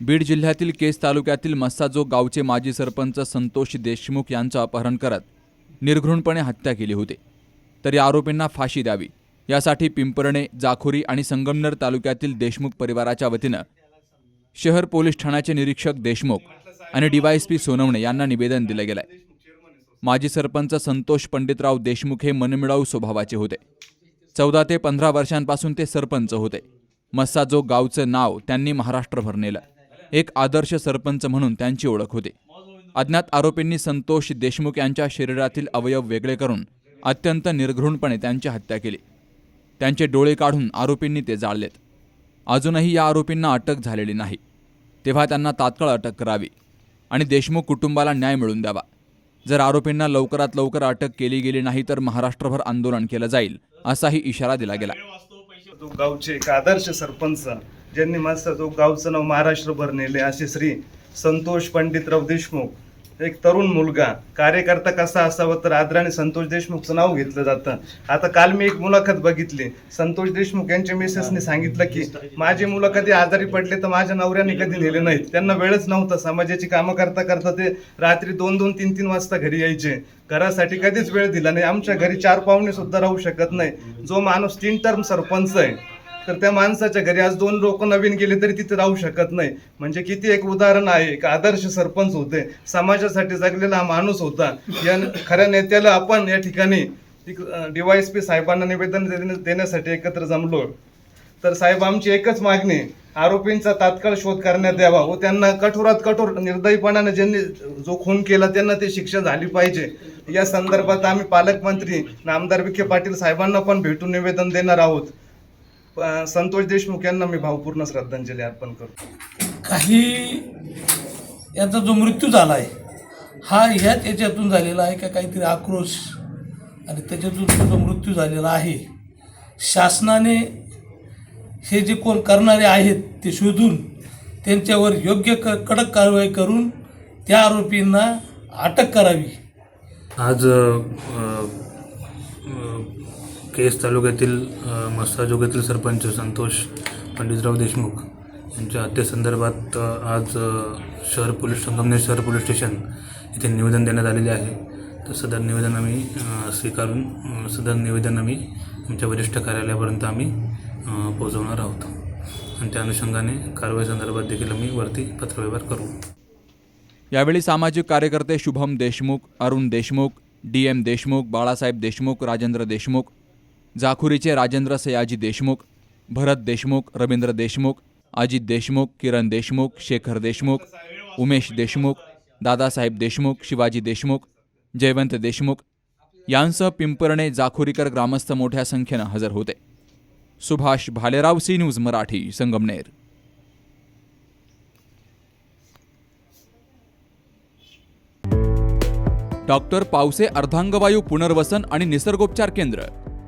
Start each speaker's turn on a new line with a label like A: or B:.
A: बीड जिल्ह्यातील केस तालुक्यातील मस्साजो गावचे माजी सरपंच संतोष देशमुख यांचं अपहरण करत निर्घृणपणे हत्या केली होती. तर या आरोपींना फाशी द्यावी. यासाठी पिंपरणे जाखोरी आणि संगमनेर तालुक्यातील देशमुख परिवाराच्या वतीनं शहर पोलीस ठाण्याचे निरीक्षक देशमुख आणि डीवायएसपी सोनवणे यांना निवेदन दिलं गेलंय. माजी सरपंच संतोष पंडितराव देशमुख हे मनमिळाऊ स्वभावाचे होते. चौदा ते पंधरा वर्षांपासून ते सरपंच होते. मस्साजो गावचं नाव त्यांनी महाराष्ट्रभर नेलं. एक आदर्श सरपंच म्हणून त्यांची ओळख होती. अज्ञात आरोपींनी संतोष देशमुख यांच्या शरीरातील अवयव वेगळे करून अत्यंत निर्घृणपणे त्यांची हत्या केली. त्यांचे डोळे काढून आरोपींनी ते जाळलेत. अजूनही या आरोपींना अटक झालेली नाही. तेव्हा त्यांना तात्काळ अटक करावी आणि देशमुख कुटुंबाला न्याय मिळून द्यावा. जर आरोपींना लवकरात लवकर अटक केली गेली नाही तर महाराष्ट्रभर आंदोलन केलं जाईल असाही इशारा दिला गेला.
B: जो गावचे एक आदर्श सरपंच ज्यांनी माझं जो गावचं नाव महाराष्ट्रभर नेले असे श्री संतोष पंडितराव देशमुख एक तरुण मुलगा. कार्यकर्ता कसा असावा तर आदराने संतोष देशमुखचं नाव घेतलं जातं. आता काल मी एक मुलाखत बघितली. संतोष देशमुख यांच्या मिसेसने सांगितलं की माझी मुलं कधी आजारी पडले तर माझ्या नवऱ्याने कधी नेले नाहीत. त्यांना वेळच नव्हता. समाजाची कामं करता करता ते रात्री दोन दोन तीन तीन वाजता घरी यायचे. घरासाठी कधीच वेळ दिला नाही. आमच्या घरी चार पाहुणे सुद्धा राहू शकत नाही. जो माणूस तीन टर्म सरपंच आहे तर त्या माणसाच्या घरी आज दोन लोक नवीन गेले तरी तिथे राहू शकत नाही. म्हणजे किती एक उदाहरण आहे एक आदर्श सरपंच होते समाजासाठी जगलेला हा माणूस होता. या खऱ्या नेत्याला आपण या ठिकाणी डीवायएसपी साहेबांना निवेदन देण्यासाठी एकत्र जमलो. तर साहेब आमची एकच मागणी आरोपींचा तात्काळ शोध करण्यात यावा व त्यांना कठोरात कठोर निर्दयीपणाने ज्यांनी जो खून केला त्यांना ती शिक्षा झाली पाहिजे. या संदर्भात आम्ही पालकमंत्री नामदार विखे पाटील साहेबांना पण भेटून निवेदन देणार आहोत. संतोष देशमुख यांना मी भावपूर्ण श्रद्धांजली अर्पण करतो.
C: काही याचा जो मृत्यू झाला आहे हा ह्याच याच्यातून झालेला आहे का काहीतरी आक्रोश? आणि त्याच्यातून जो मृत्यू झालेला आहे शासनाने हे जे कोण करणारे आहेत ते शोधून त्यांच्यावर योग्य क कडक कारवाई करून त्या आरोपींना अटक करावी.
D: आज केस तालुक्यातील अ, मस्साजोगातील सरपंच संतोष पंडितराव देशमुख यांच्या हत्येसंदर्भात आज शहर पोलीस संगमनेर शहर पोलीस स्टेशन इथे निवेदन देण्यात आलेले आहे. तर सदर निवेदन आम्ही स्वीकारून सदर निवेदन आम्ही आमच्या वरिष्ठ कार्यालयापर्यंत आम्ही पोहोचवणार आहोत. आणि त्या अनुषंगाने कारवाई संदर्भात देखील आम्ही वरती पत्रव्यवहार करू.
A: यावेळी सामाजिक कार्यकर्ते शुभम देशमुख अरुण देशमुख डी एम देशमुख बाळासाहेब देशमुख राजेंद्र देशमुख जाखुरीचे राजेंद्र सयाजी देशमुख भरत देशमुख रवींद्र देशमुख अजित देशमुख किरण देशमुख शेखर देशमुख उमेश देशमुख दादासाहेब देशमुख शिवाजी देशमुख जयवंत देशमुख यांसह पिंपरणे जाखुरीकर ग्रामस्थ मोठ्या संख्येनं हजर होते. Subhash Bhalerao C news Marathi Sangamner. Doctor Pawse अर्धांगवायू पुनर्वसन आणि निसर्गोपचार केंद्र